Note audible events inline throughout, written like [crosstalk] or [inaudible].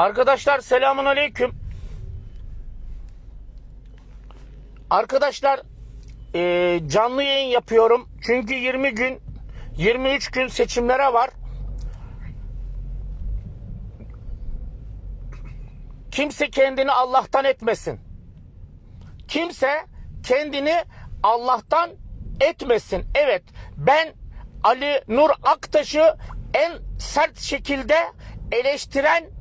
Arkadaşlar selamun aleyküm. Arkadaşlar eee, canlı yayın yapıyorum. Çünkü 20 gün 23 gün seçimlere var. Kimse kendini Allah'tan etmesin. Kimse kendini Allah'tan etmesin. Evet ben Ali Nur Aktaş'ı en sert şekilde eleştiren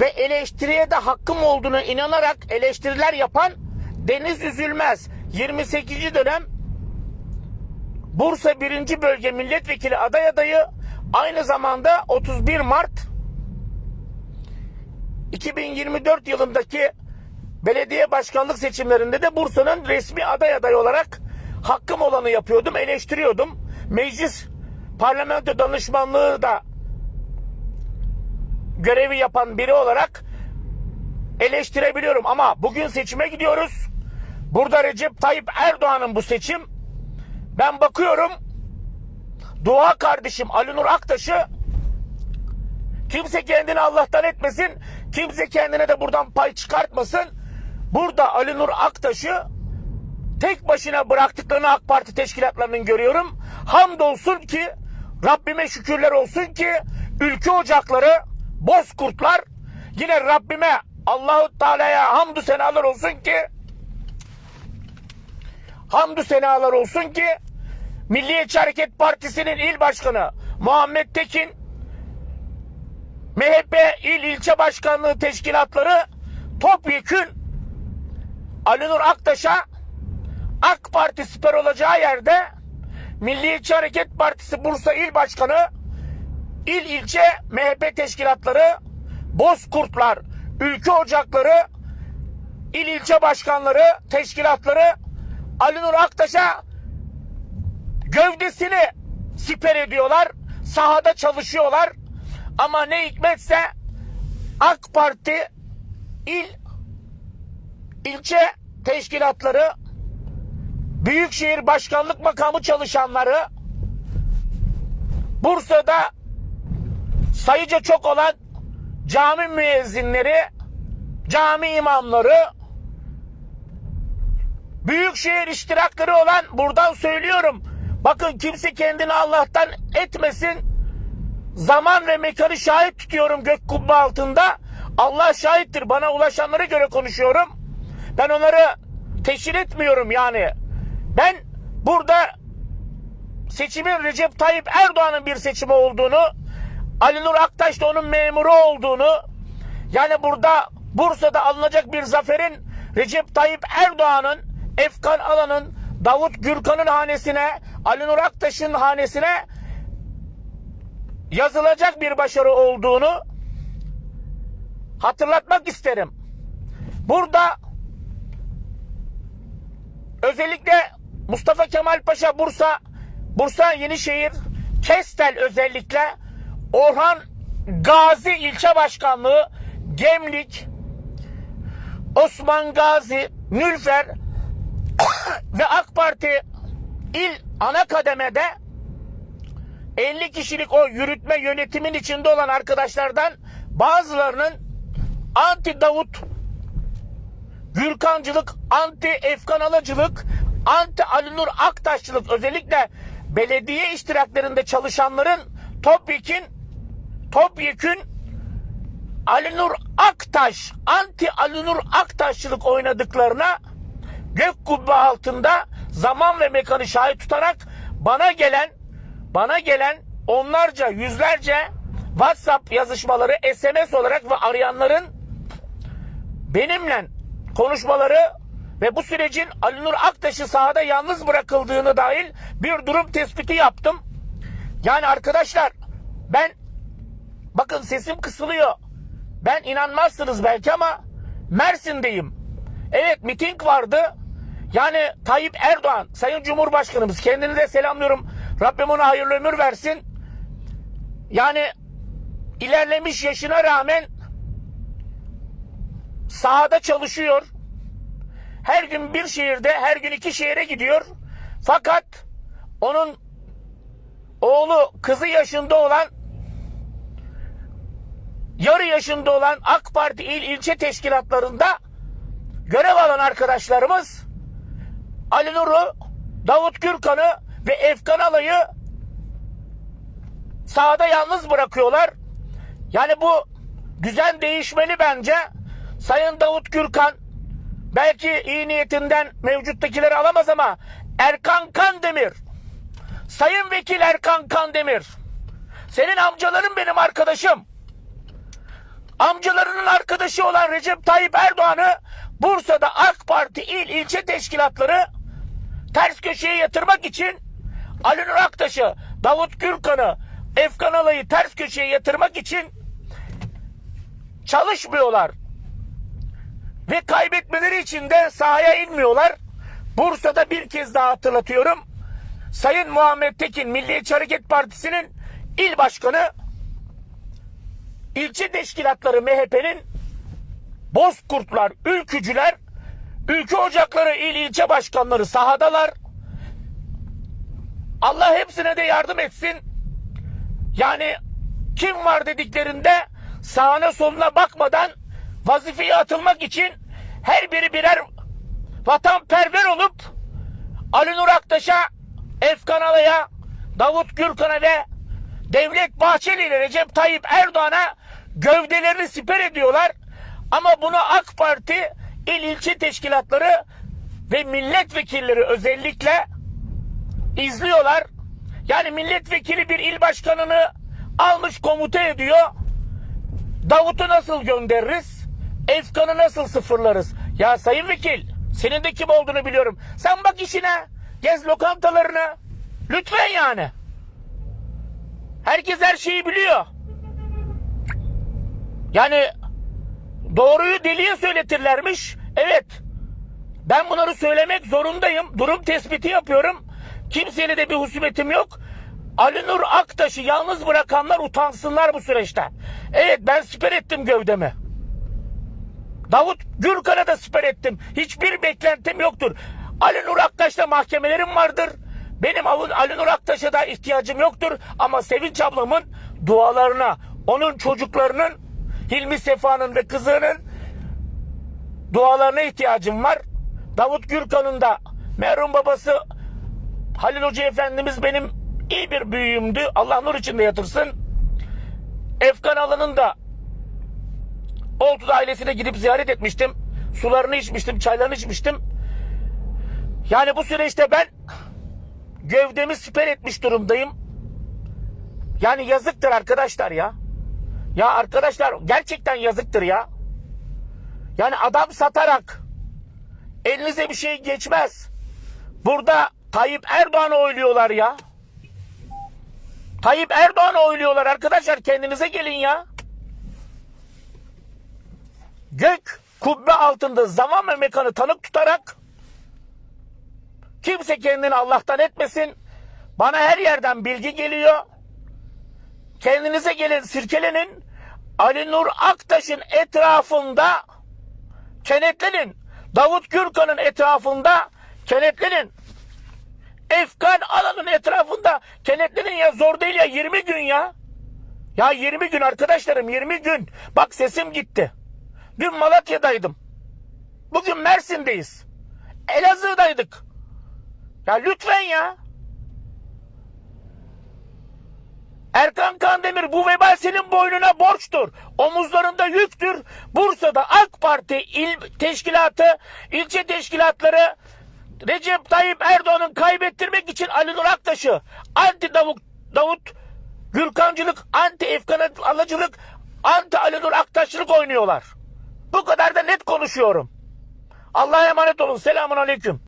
ve eleştiriye de hakkım olduğunu inanarak eleştiriler yapan Deniz Üzülmez 28. dönem Bursa 1. Bölge Milletvekili aday adayı aynı zamanda 31 Mart 2024 yılındaki belediye başkanlık seçimlerinde de Bursa'nın resmi aday adayı olarak hakkım olanı yapıyordum, eleştiriyordum. Meclis parlamento danışmanlığı da görevi yapan biri olarak eleştirebiliyorum ama bugün seçime gidiyoruz. Burada Recep Tayyip Erdoğan'ın bu seçim. Ben bakıyorum dua kardeşim Ali Nur Aktaş'ı kimse kendini Allah'tan etmesin. Kimse kendine de buradan pay çıkartmasın. Burada Ali Nur Aktaş'ı tek başına bıraktıklarını AK Parti teşkilatlarının görüyorum. Hamdolsun ki Rabbime şükürler olsun ki ülke ocakları bozkurtlar yine Rabbime Allahu Teala'ya hamdü senalar olsun ki hamdü senalar olsun ki Milliyetçi Hareket Partisi'nin il başkanı Muhammed Tekin MHP il ilçe başkanlığı teşkilatları topyekün Ali Nur Aktaş'a AK Parti süper olacağı yerde Milliyetçi Hareket Partisi Bursa İl Başkanı il ilçe MHP teşkilatları Bozkurtlar Ülke Ocakları il ilçe başkanları teşkilatları Ali Nur Aktaş'a gövdesini siper ediyorlar. Sahada çalışıyorlar. Ama ne hikmetse AK Parti il ilçe teşkilatları Büyükşehir Başkanlık Makamı çalışanları Bursa'da sayıca çok olan cami müezzinleri, cami imamları, büyükşehir iştirakları olan buradan söylüyorum. Bakın kimse kendini Allah'tan etmesin. Zaman ve mekanı şahit tutuyorum gök kubbe altında. Allah şahittir. Bana ulaşanlara göre konuşuyorum. Ben onları teşhir etmiyorum yani. Ben burada seçimin Recep Tayyip Erdoğan'ın bir seçimi olduğunu, Ali Nur Aktaş da onun memuru olduğunu, yani burada Bursa'da alınacak bir zaferin Recep Tayyip Erdoğan'ın, Efkan Alan'ın, Davut Gürkan'ın hanesine, Ali Nur Aktaş'ın hanesine yazılacak bir başarı olduğunu hatırlatmak isterim. Burada özellikle Mustafa Kemal Paşa Bursa, Bursa Yenişehir, Kestel özellikle Orhan Gazi ilçe başkanlığı, Gemlik, Osman Gazi, Nülfer [coughs] ve AK Parti il ana kademede 50 kişilik o yürütme yönetimin içinde olan arkadaşlardan bazılarının anti Davut Gürkancılık, anti Efkan Alacılık, anti Ali Nur Aktaşçılık özellikle belediye iştiraklerinde çalışanların topyekün topyekün Ali Nur Aktaş, anti Ali Nur Aktaşçılık oynadıklarına gök kubbe altında zaman ve mekanı şahit tutarak bana gelen bana gelen onlarca yüzlerce WhatsApp yazışmaları SMS olarak ve arayanların benimle konuşmaları ve bu sürecin Ali Nur Aktaş'ı sahada yalnız bırakıldığını dahil bir durum tespiti yaptım. Yani arkadaşlar ben bakın sesim kısılıyor. Ben inanmazsınız belki ama Mersin'deyim. Evet miting vardı. Yani Tayyip Erdoğan, Sayın Cumhurbaşkanımız kendini de selamlıyorum. Rabbim ona hayırlı ömür versin. Yani ilerlemiş yaşına rağmen sahada çalışıyor. Her gün bir şehirde, her gün iki şehire gidiyor. Fakat onun oğlu, kızı yaşında olan yarı yaşında olan AK Parti il ilçe teşkilatlarında görev alan arkadaşlarımız Ali Nur'u, Davut Gürkan'ı ve Efkan Alay'ı sahada yalnız bırakıyorlar. Yani bu düzen değişmeli bence. Sayın Davut Gürkan belki iyi niyetinden mevcuttakileri alamaz ama Erkan Kandemir Sayın Vekil Erkan Kandemir senin amcaların benim arkadaşım. Amcalarının arkadaşı olan Recep Tayyip Erdoğan'ı Bursa'da AK Parti il ilçe teşkilatları ters köşeye yatırmak için Ali Nur Aktaş'ı, Davut Gürkan'ı, Efkan Alay'ı ters köşeye yatırmak için çalışmıyorlar. Ve kaybetmeleri için de sahaya inmiyorlar. Bursa'da bir kez daha hatırlatıyorum. Sayın Muhammed Tekin Milliyetçi Hareket Partisi'nin il başkanı ilçe teşkilatları MHP'nin bozkurtlar, ülkücüler, ülke ocakları il ilçe başkanları sahadalar. Allah hepsine de yardım etsin. Yani kim var dediklerinde sağına soluna bakmadan vazifeye atılmak için her biri birer vatanperver olup Ali Nur Aktaş'a, Efkan Alay'a, Davut Gürkan'a ve Devlet Bahçeli ile Recep Tayyip Erdoğan'a gövdelerini siper ediyorlar. Ama bunu AK Parti il ilçe teşkilatları ve milletvekilleri özellikle izliyorlar. Yani milletvekili bir il başkanını almış komuta ediyor. Davut'u nasıl göndeririz? Efkan'ı nasıl sıfırlarız? Ya sayın vekil senin de kim olduğunu biliyorum. Sen bak işine. Gez lokantalarını. Lütfen yani. Herkes her şeyi biliyor. Yani doğruyu deliye söyletirlermiş. Evet. Ben bunları söylemek zorundayım. Durum tespiti yapıyorum. Kimseyle de bir husumetim yok. Ali Nur Aktaş'ı yalnız bırakanlar utansınlar bu süreçte. Evet ben siper ettim gövdemi. Davut Gürkan'a da siper ettim. Hiçbir beklentim yoktur. Ali Nur Aktaş'ta mahkemelerim vardır. Benim Ali Nur Aktaş'a da ihtiyacım yoktur. Ama Sevinç ablamın dualarına, onun çocuklarının, Hilmi Sefa'nın ve kızının dualarına ihtiyacım var. Davut Gürkan'ın da merhum babası Halil Hoca Efendimiz benim iyi bir büyüğümdü. Allah nur içinde yatırsın. Efkan Alan'ın da Oltuz ailesine gidip ziyaret etmiştim. Sularını içmiştim, çaylarını içmiştim. Yani bu süreçte ben gövdemi siper etmiş durumdayım. Yani yazıktır arkadaşlar ya. Ya arkadaşlar gerçekten yazıktır ya. Yani adam satarak elinize bir şey geçmez. Burada Tayyip Erdoğan'ı oyluyorlar ya. Tayyip Erdoğan'ı oyluyorlar arkadaşlar kendinize gelin ya. Gök kubbe altında zaman ve mekanı tanık tutarak kimse kendini Allah'tan etmesin. Bana her yerden bilgi geliyor. Kendinize gelin sirkelenin. Ali Nur Aktaş'ın etrafında kenetlenin. Davut Gürkan'ın etrafında kenetlenin. Efkan alanın etrafında kenetlenin ya zor değil ya 20 gün ya. Ya 20 gün arkadaşlarım 20 gün. Bak sesim gitti. Dün Malatya'daydım. Bugün Mersin'deyiz. Elazığ'daydık. Ya lütfen ya. Erkan Kandemir bu vebal senin boynuna borçtur. Omuzlarında yüktür. Bursa'da AK Parti il teşkilatı, ilçe teşkilatları Recep Tayyip Erdoğan'ın kaybettirmek için Ali Nur Aktaş'ı anti Davut, Davut Gürkancılık, anti Efkan Alıcılık, anti Ali Nur Aktaşçılık oynuyorlar. Bu kadar da net konuşuyorum. Allah'a emanet olun. Selamun Aleyküm.